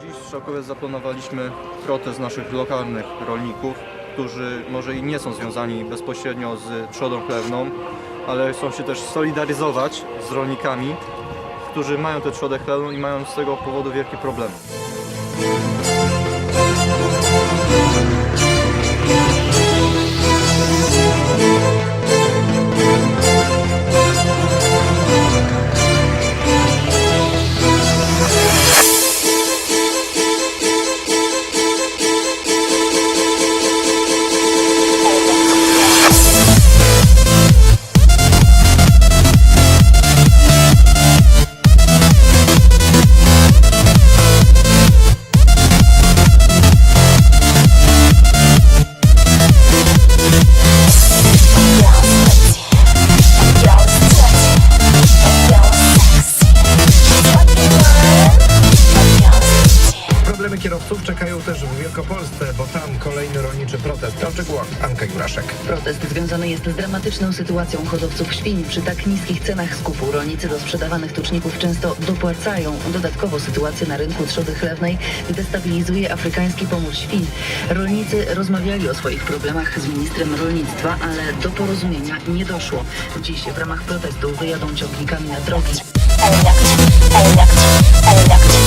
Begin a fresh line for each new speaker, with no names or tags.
Dziś w Szakowie zaplanowaliśmy protest naszych lokalnych rolników, którzy może i nie są związani bezpośrednio z trzodą chlewną, ale chcą się też solidaryzować z rolnikami, którzy mają tę trzodę chlewną i mają z tego powodu wielkie problemy.
Problemy kierowców czekają też w Wielkopolsce, bo tam kolejny rolniczy protest. O szczegółach Anka Juraszek.
Protest związany jest z dramatyczną sytuacją hodowców świń. Przy tak niskich cenach skupu rolnicy do sprzedawanych tuczników często dopłacają. Dodatkowo sytuacja na rynku trzody chlewnej destabilizuje afrykański pomór świń. Rolnicy rozmawiali o swoich problemach z ministrem rolnictwa, ale do porozumienia nie doszło. Dziś w ramach protestu wyjadą ciągnikami na drogi.
Electric, electric, electric.